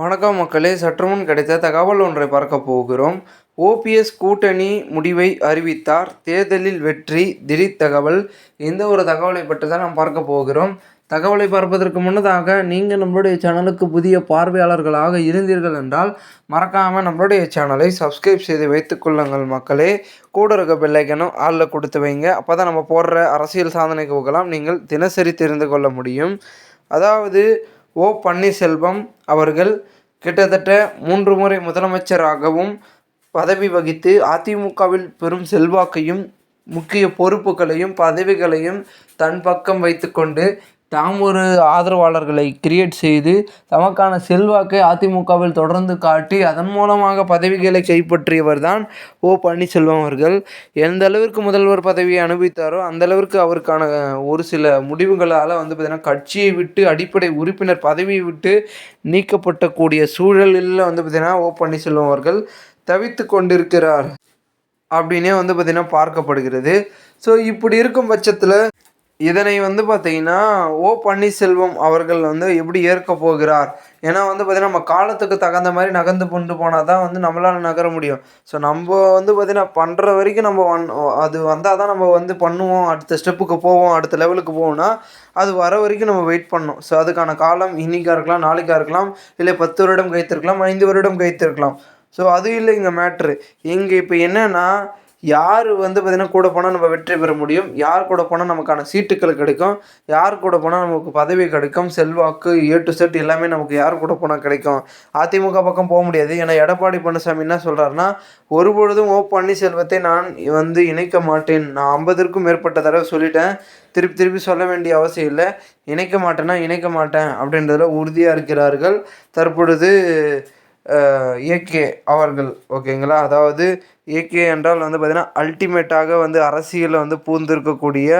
வணக்கம் மக்களே சற்றுமுன் கிடைத்த தகவல் ஒன்றை பார்க்க போகிறோம். ஓபிஎஸ் கூட்டணி முடிவை அறிவித்தார். தேர்தலில் வெற்றி திடீர் தகவல் இந்த ஒரு தகவலை பற்றி தான் நாம் பார்க்க போகிறோம். தகவலை பார்ப்பதற்கு முன்னதாக நீங்கள் நம்மளுடைய சேனலுக்கு புதிய பார்வையாளர்களாக இருந்தீர்கள் என்றால் மறக்காமல் நம்மளுடைய சேனலை சப்ஸ்கிரைப் செய்து வைத்துக்கொள்ளுங்கள் மக்களே. கூட இருக்க பெல்லைக்கனும் ஆளில் கொடுத்து வைங்க. அப்போ தான் நம்ம போடுற அரசியல் சாதனைக்கு போகலாம் நீங்கள் தினசரி தெரிந்து கொள்ள முடியும். அதாவது ஓ பன்னீர்செல்வம் அவர்கள் கிட்டத்தட்ட மூன்று முறை முதலமைச்சராகவும் பதவி வகித்து அதிமுகவில் பெரும் செல்வாக்கையும் முக்கிய பொறுப்புகளையும் பதவிகளையும் தன் பக்கம் வைத்துக்கொண்டு தாம் ஒரு ஆதரவாளர்களை கிரியேட் செய்து தமக்கான செல்வாக்கை அதிமுகவில் தொடர்ந்து காட்டி அதன் மூலமாக பதவிகளை கைப்பற்றியவர் தான் ஓ பன்னீர்செல்வம் அவர்கள். எந்த அளவிற்கு முதல்வர் பதவியை அனுபவித்தாரோ அந்த அளவிற்கு அவருக்கான ஒரு சில முடிவுகளால் வந்து பார்த்திங்கன்னா கட்சியை விட்டு அடிப்படை உறுப்பினர் பதவியை விட்டு நீக்கப்பட்டக்கூடிய சூழலில் வந்து பார்த்திங்கன்னா ஓ பன்னீர்செல்வம் அவர்கள் தவித்து கொண்டிருக்கிறார். அப்படின்னே வந்து பார்த்திங்கன்னா பார்க்கப்படுகிறது. ஸோ இப்படி இருக்கும் பட்சத்தில் இதனை வந்து பார்த்தீங்கன்னா ஓ பன்னீர்செல்வம் அவர்கள் வந்து எப்படி ஏற்க போகிறார்? ஏன்னா வந்து பார்த்திங்கன்னா நம்ம காலத்துக்கு தகுந்த மாதிரி நகர்ந்து கொண்டு போனால் தான் வந்து நம்மளால் நகர முடியும். ஸோ நம்ம வந்து பார்த்திங்கன்னா பண்ணுற வரைக்கும் நம்ம வந் அது வந்தால் தான் நம்ம வந்து பண்ணுவோம் அடுத்த ஸ்டெப்புக்கு போவோம் அடுத்த லெவலுக்கு போவோம்னா அது வர வரைக்கும் நம்ம வெயிட் பண்ணணும். ஸோ அதுக்கான காலம் இன்றைக்கா இருக்கலாம் நாளைக்காக இருக்கலாம் இல்லை பத்து வருடம் கைத்திருக்கலாம் ஐந்து வருடம் கைத்திருக்கலாம் ஸோ அது இல்லை இங்கே மேட்ரு இங்கே இப்போ என்னென்னா யார் வந்து பார்த்திங்கன்னா கூட போனால் நம்ம வெற்றி பெற முடியும். யார் கூட போனால் நமக்கான சீட்டுக்கள் கிடைக்கும். யார் கூட போனால் நமக்கு பதவி கிடைக்கும். செல்வாக்கு ஏ டு செட் எல்லாமே நமக்கு யார் கூட போனால் கிடைக்கும். அதிமுக பக்கம் போக முடியாது. ஏன்னா எடப்பாடி பழனிசாமி என்ன சொல்கிறாருன்னா ஒருபொழுதும் ஓ பன்னீர்செல்வத்தை நான் வந்து இணைக்க மாட்டேன். நான் ஐம்பதற்கும் மேற்பட்ட தடவை சொல்லிட்டேன். திருப்பி திருப்பி சொல்ல வேண்டிய அவசியம் இல்லை. இணைக்க மாட்டேன்னா இணைக்க மாட்டேன் அப்படின்றதுல உறுதியாக இருக்கிறார்கள். தற்பொழுது ஏகே அவர்கள் ஓகேங்களா அதாவது ஏகே என்றால் வந்து பார்த்திங்கன்னா அல்டிமேட்டாக வந்து அரசியலில் வந்து பூந்திருக்கக்கூடிய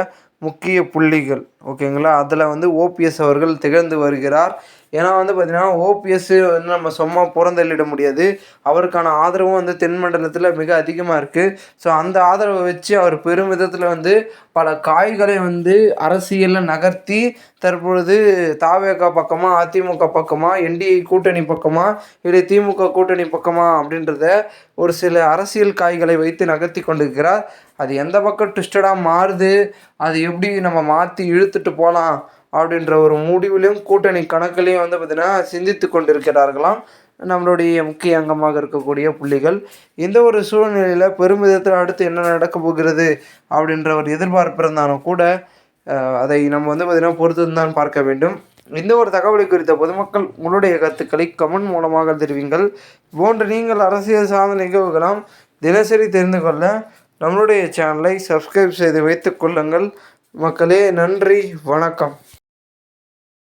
முக்கிய புள்ளிகள். ஓகேங்களா? அதில் வந்து ஓபிஎஸ் அவர்கள் திகழ்ந்து வருகிறார். ஏன்னா வந்து பார்த்திங்கன்னா ஓபிஎஸ் வந்து நம்ம சும்மா புறந்தள்ளிட முடியாது. அவருக்கான ஆதரவும் வந்து தென் மண்டலத்தில் மிக அதிகமாக இருக்குது ஸோ அந்த ஆதரவை வச்சு அவர் பெரும் விதத்தில் வந்து பல காய்களை வந்து அரசியலில் நகர்த்தி தற்பொழுது தாவேக பக்கமாக அதிமுக பக்கமாக என்டிஏ கூட்டணி பக்கமாக இல்லை திமுக கூட்டணி பக்கமாக அப்படின்றத ஒரு சில அரசியல் காய்களை வைத்து நகர்த்தி கொண்டிருக்கிறார். அது எந்த பக்கம் ட்விஸ்டடாக மாறுது? அது எப்படி நம்ம மாற்றி இழுத்துட்டு போகலாம் அப்படின்ற ஒரு முடிவிலையும் கூட்டணி கணக்கிலையும் வந்து பார்த்திங்கன்னா சிந்தித்து கொண்டிருக்கிறார்களாம். நம்மளுடைய முக்கிய அங்கமாக இருக்கக்கூடிய புள்ளிகள். இந்த ஒரு சூழ்நிலையில் பெருமிதத்தில் அடுத்து என்ன நடக்க போகிறது அப்படின்ற ஒரு எதிர்பார்ப்பு இருந்தாலும் கூட அதை நம்ம வந்து பார்த்திங்கன்னா பொறுத்து தான் பார்க்க வேண்டும். இந்த ஒரு தகவலை குறித்த பொதுமக்கள் உங்களுடைய கருத்துக்களை கமெண்ட் மூலமாக தெரிவிங்கள். போன்று நீங்கள் அரசியல் சார்ந்த நிகழ்வுகளாம் தினசரி தெரிந்து கொள்ள நம்மளுடைய சேனலை சப்ஸ்கிரைப் செய்து வைத்துக் கொள்ளுங்கள். மக்களே நன்றி வணக்கம்.